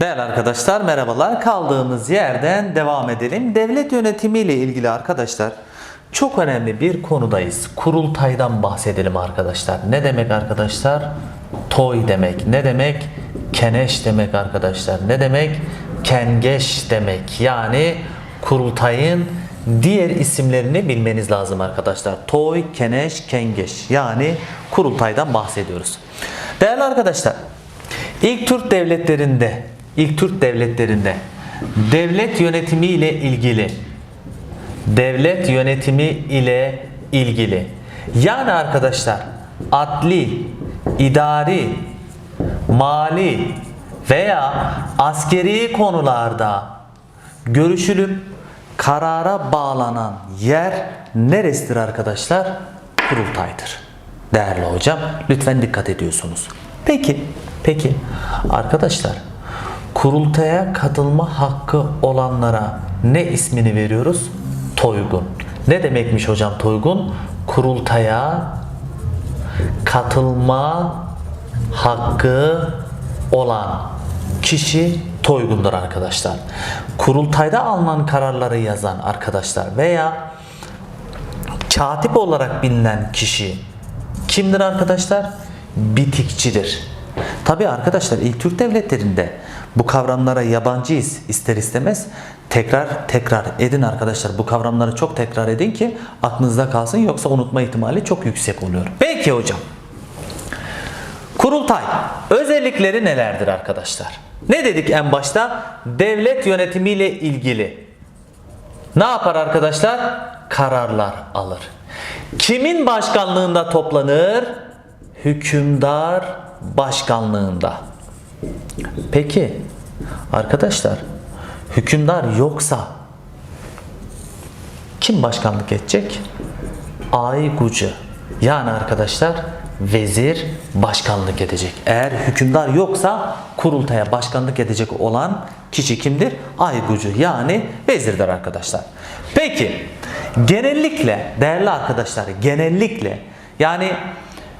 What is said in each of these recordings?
Değerli arkadaşlar merhabalar. Kaldığımız yerden devam edelim. Devlet yönetimi ile ilgili arkadaşlar çok önemli bir konudayız. Kurultaydan bahsedelim arkadaşlar. Ne demek arkadaşlar? Toy demek. Ne demek? Keneş demek arkadaşlar. Ne demek? Kengeş demek. Yani kurultayın diğer isimlerini bilmeniz lazım arkadaşlar. Toy, keneş, kengeş. Yani kurultaydan bahsediyoruz. Değerli arkadaşlar İlk Türk devletlerinde, ilk Türk devletlerinde devlet yönetimi ile ilgili devlet yönetimi ile ilgili yani arkadaşlar adli, idari, mali veya askeri konularda görüşülüp karara bağlanan yer neresidir arkadaşlar? Kurultaydır. Değerli hocam lütfen dikkat ediyorsunuz. Peki, peki arkadaşlar kurultaya katılma hakkı olanlara ne ismini veriyoruz? Toygun. Ne demekmiş hocam toygun? Kurultaya katılma hakkı olan kişi toygundur arkadaşlar. Kurultayda alınan kararları yazan arkadaşlar veya katip olarak bilinen kişi kimdir arkadaşlar? Bitikçidir. Tabi arkadaşlar ilk Türk devletlerinde bu kavramlara yabancıyız ister istemez. Tekrar tekrar edin arkadaşlar. Bu kavramları çok tekrar edin ki aklınızda kalsın yoksa unutma ihtimali çok yüksek oluyor. Peki hocam. Kurultay özellikleri nelerdir arkadaşlar? Ne dedik en başta? Devlet yönetimiyle ilgili. Ne yapar arkadaşlar? Kararlar alır. Kimin başkanlığında toplanır? Hükümdar başkanlığında. Peki arkadaşlar hükümdar yoksa kim başkanlık edecek? Aygucu. Yani arkadaşlar vezir başkanlık edecek. Eğer hükümdar yoksa kurultaya başkanlık edecek olan kişi kimdir? Aygucu yani vezirdir arkadaşlar. Peki genellikle değerli arkadaşlar genellikle yani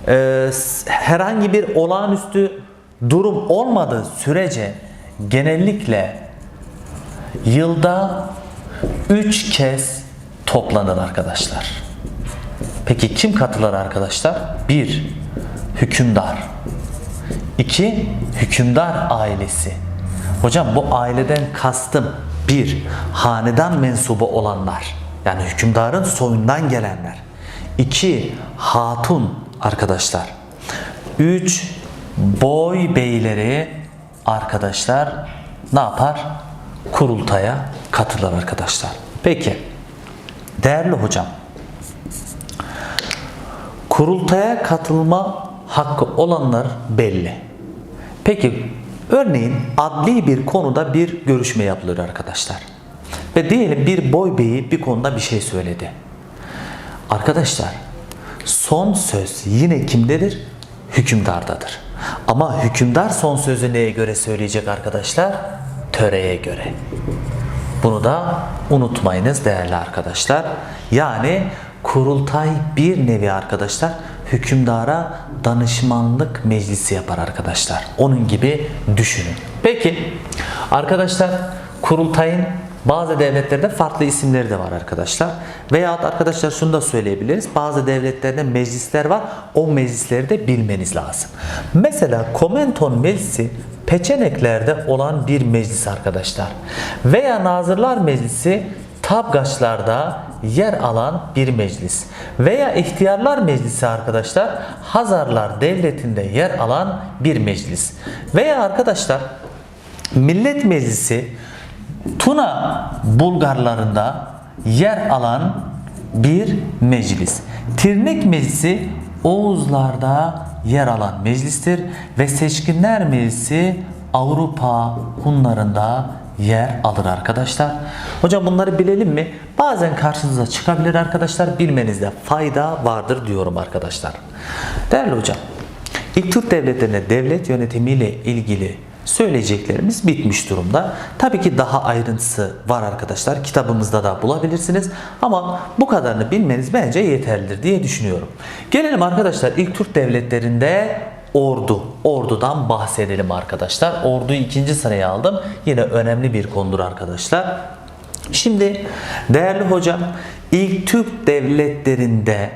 e, herhangi bir olağanüstü durum olmadığı sürece genellikle yılda 3 kez toplanır arkadaşlar. Peki kim katılır arkadaşlar? 1. Hükümdar. 2. Hükümdar ailesi. Hocam bu aileden kastım 1. Hanedan mensubu olanlar. Yani hükümdarın soyundan gelenler. 2. Hatun arkadaşlar. 3. Boy beyleri arkadaşlar ne yapar? Kurultaya katılır arkadaşlar. Peki. Değerli hocam. Kurultaya katılma hakkı olanlar belli. Peki örneğin adli bir konuda bir görüşme yapılır arkadaşlar. Ve diyelim bir boy beyi bir konuda bir şey söyledi. Arkadaşlar son söz yine kimdedir? Hükümdardadır. Ama hükümdar son sözü neye göre söyleyecek arkadaşlar? Töreye göre. Bunu da unutmayınız değerli arkadaşlar. Yani kurultay bir nevi arkadaşlar hükümdara danışmanlık meclisi yapar arkadaşlar. Onun gibi düşünün. Peki arkadaşlar kurultayın bazı devletlerde farklı isimleri de var arkadaşlar. Veyahut arkadaşlar şunu da söyleyebiliriz. Bazı devletlerde meclisler var. O meclisleri de bilmeniz lazım. Mesela Komenton Meclisi Peçeneklerde olan bir meclis arkadaşlar. Veya Nazırlar Meclisi Tabgaçlar'da yer alan bir meclis. Veya İhtiyarlar Meclisi arkadaşlar Hazarlar Devleti'nde yer alan bir meclis. Veya arkadaşlar Millet Meclisi Tuna Bulgarlarında yer alan bir meclis. Tirnek Meclisi Oğuzlarda yer alan meclistir ve Seçkinler Meclisi Avrupa Hunlarında yer alır arkadaşlar. Hocam bunları bilelim mi? Bazen karşınıza çıkabilir arkadaşlar. Bilmenizde fayda vardır diyorum arkadaşlar. Değerli hocam, İlk Türk devletlerine devlet yönetimiyle ilgili söyleyeceklerimiz bitmiş durumda. Tabii ki daha ayrıntısı var arkadaşlar. Kitabımızda da bulabilirsiniz. Ama bu kadarını bilmeniz bence yeterlidir diye düşünüyorum. Gelelim arkadaşlar ilk Türk devletlerinde ordu. Ordudan bahsedelim arkadaşlar. Orduyu ikinci sıraya aldım. Yine önemli bir konudur arkadaşlar. Şimdi değerli hocam ilk Türk devletlerinde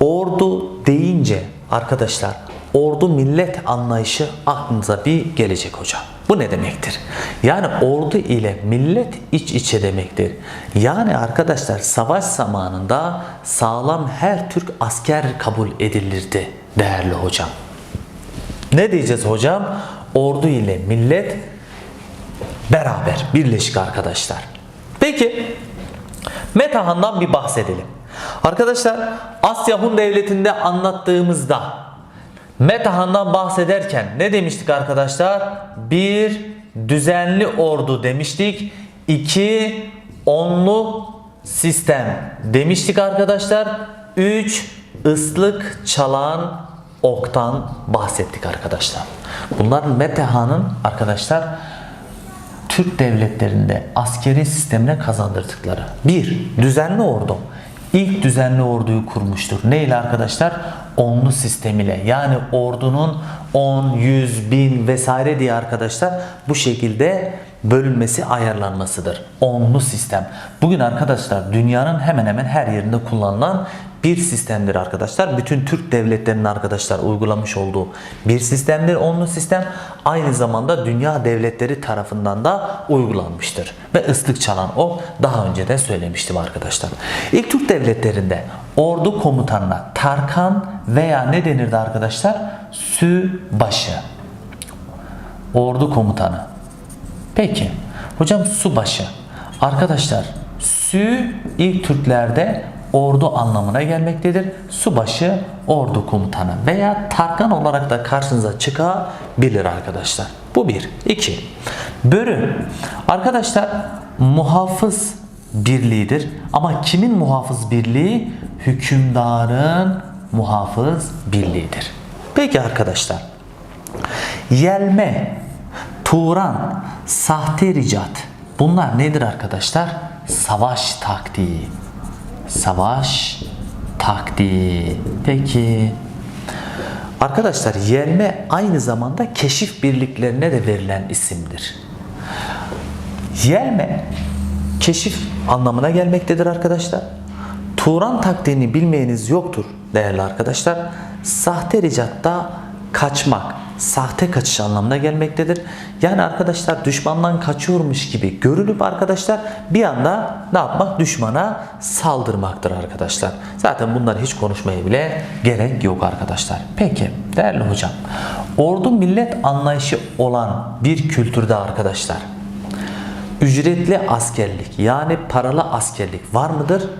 ordu deyince arkadaşlar ordu millet anlayışı aklınıza bir gelecek hocam. Bu ne demektir? Yani ordu ile millet iç içe demektir. Yani arkadaşlar savaş zamanında sağlam her Türk asker kabul edilirdi değerli hocam. Ne diyeceğiz hocam? Ordu ile millet beraber birleşik arkadaşlar. Peki Metahan'dan bir bahsedelim. Arkadaşlar Asya Hun Devleti'nde anlattığımızda Metahan'dan bahsederken ne demiştik arkadaşlar? Bir düzenli ordu demiştik. İki onlu sistem demiştik arkadaşlar. Üç ıslık çalan oktan bahsettik arkadaşlar. Bunların Metahan'ın arkadaşlar Türk devletlerinde askeri sistemine kazandırdıkları. Bir, düzenli ordu. İlk düzenli orduyu kurmuştur. Ne ile arkadaşlar? Onlu sistem ile. Yani ordunun 10, 100, 1000 vesaire diye arkadaşlar bu şekilde bölünmesi ayarlanmasıdır. Onlu sistem. Bugün arkadaşlar dünyanın hemen hemen her yerinde kullanılan bir sistemdir arkadaşlar. Bütün Türk devletlerinin arkadaşlar uygulamış olduğu bir sistemdir. Onlu sistem aynı zamanda dünya devletleri tarafından da uygulanmıştır. Ve ıslık çalan o daha önce de söylemiştim arkadaşlar. İlk Türk devletlerinde ordu komutanına Tarkan veya ne denirdi arkadaşlar? Sübaşı. Ordu komutanı. Peki. Hocam subaşı. Arkadaşlar sü ilk Türklerde ordu anlamına gelmektedir. Subaşı ordu komutanı veya Tarkan olarak da karşınıza çıkabilir arkadaşlar. Bu bir. İki. Börü. Arkadaşlar muhafız birliğidir. Ama kimin muhafız birliği? Hükümdarın muhafız birliğidir. Peki arkadaşlar. Yelme, Turan, sahte ricat. Bunlar nedir arkadaşlar? Savaş taktiği. Savaş taktiği. Peki. Arkadaşlar yelme aynı zamanda keşif birliklerine de verilen isimdir. Yelme keşif anlamına gelmektedir arkadaşlar. Turan taktiğini bilmeyeniz yoktur değerli arkadaşlar. Sahte ricatta kaçmak, sahte kaçış anlamına gelmektedir. Yani arkadaşlar düşmandan kaçıyormuş gibi görünüp arkadaşlar bir anda ne yapmak? Düşmana saldırmaktır arkadaşlar. Zaten bunları hiç konuşmaya bile gerek yok arkadaşlar. Peki değerli hocam. Ordu millet anlayışı olan bir kültürde arkadaşlar ücretli askerlik yani paralı askerlik var mıdır?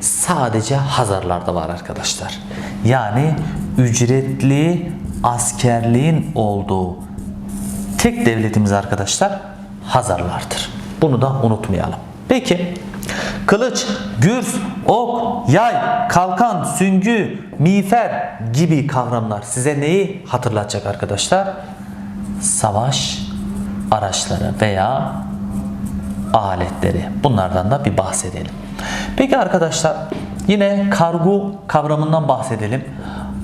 Sadece Hazarlarda var arkadaşlar. Yani ücretli askerliğin olduğu tek devletimiz arkadaşlar Hazarlardır. Bunu da unutmayalım. Peki kılıç, gürs, ok, yay, kalkan, süngü, miğfer gibi kavramlar size neyi hatırlatacak arkadaşlar? Savaş araçları veya aletleri. Bunlardan da bir bahsedelim. Peki arkadaşlar yine kargu kavramından bahsedelim.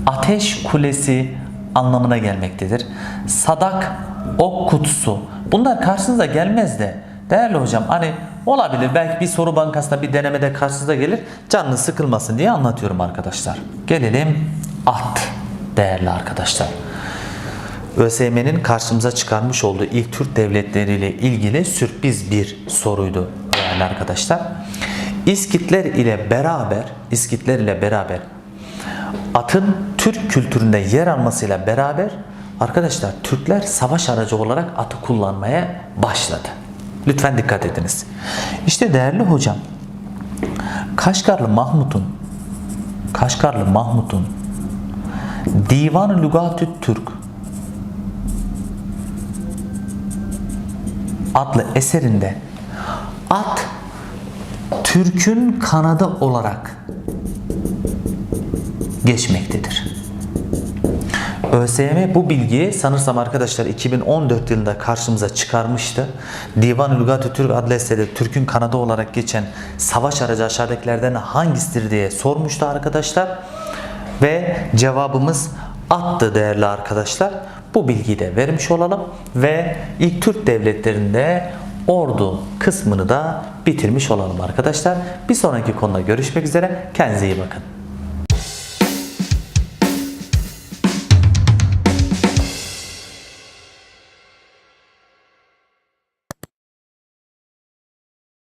Ateş kulesi anlamına gelmektedir. Sadak, ok kutusu. Bunlar karşınıza gelmez de değerli hocam hani olabilir belki bir soru bankasında bir denemede karşınıza gelir canınız sıkılmasın diye anlatıyorum arkadaşlar. Gelelim at değerli arkadaşlar. ÖSYM'nin karşımıza çıkarmış olduğu ilk Türk devletleriyle ilgili sürpriz bir soruydu değerli arkadaşlar. İskitler ile beraber, İskitler ile beraber atın Türk kültüründe yer almasıyla beraber arkadaşlar Türkler savaş aracı olarak atı kullanmaya başladı. Lütfen dikkat ediniz. İşte değerli hocam Kaşgarlı Mahmut'un Kaşgarlı Mahmut'un Divan-ı Lügatü Türk adlı eserinde at Türk'ün kanadı olarak geçmektedir. ÖSYM bu bilgiyi sanırsam arkadaşlar 2014 yılında karşımıza çıkarmıştı. Divan-ı Lügat-ı Türk adlı eserde Türk'ün kanadı olarak geçen savaş aracı aşağıdakilerden hangisidir diye sormuştu arkadaşlar. Ve cevabımız attı değerli arkadaşlar. Bu bilgiyi de vermiş olalım ve ilk Türk devletlerinde ordu kısmını da bitirmiş olalım arkadaşlar. Bir sonraki konuda görüşmek üzere. Kendinize iyi bakın.